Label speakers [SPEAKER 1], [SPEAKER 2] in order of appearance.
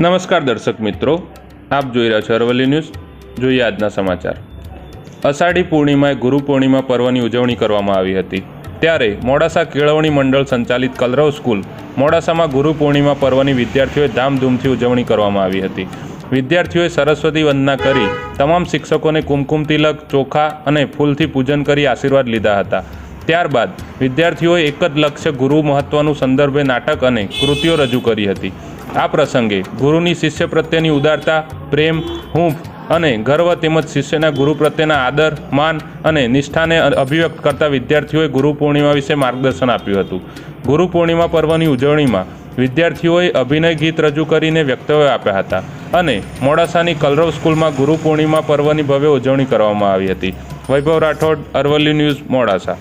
[SPEAKER 1] નમસ્કાર દર્શક મિત્રો, આપ જોઈ રહ્યા છો અરવલ્લી ન્યૂઝ. જોઈએ આજના સમાચાર. અષાઢી પૂર્ણિમાએ ગુરુ પૂર્ણિમા પર્વની ઉજવણી કરવામાં આવી હતી. ત્યારે મોડાસા કેળવણી મંડળ સંચાલિત કલરવ સ્કૂલ મોડાસામાં ગુરુ પૂર્ણિમા પર્વની વિદ્યાર્થીઓએ ધામધૂમથી ઉજવણી કરવામાં આવી હતી. વિદ્યાર્થીઓએ સરસ્વતી વંદના કરી. તમામ શિક્ષકોને કુમકુમ તિલક, ચોખા અને ફૂલથી પૂજન કરી આશીર્વાદ લીધા હતા. ત્યારબાદ વિદ્યાર્થીઓએ એક જ લક્ષ્ય ગુરુ મહત્વનું સંદર્ભે નાટક અને કૃતિઓ રજૂ કરી હતી. આ પ્રસંગે ગુરુની શિષ્ય પ્રત્યેની ઉદારતા, પ્રેમ, હૂંફ અને ગર્વ તેમજ શિષ્યના ગુરુ પ્રત્યેના આદર, માન અને નિષ્ઠાને અભિવ્યક્ત કરતા વિદ્યાર્થીઓએ ગુરુ પૂર્ણિમા વિશે માર્ગદર્શન આપ્યું હતું. ગુરુ પૂર્ણિમા પર્વની ઉજવણીમાં વિદ્યાર્થીઓએ અભિનય ગીત રજૂ કરીને વ્યક્તવ્ય આપ્યા હતા. અને મોડાસાની કલરવ સ્કૂલમાં ગુરુ પૂર્ણિમા પર્વની ભવ્ય ઉજવણી કરવામાં આવી હતી. વૈભવ રાઠોડ, અરવલ્લી ન્યૂઝ, મોડાસા.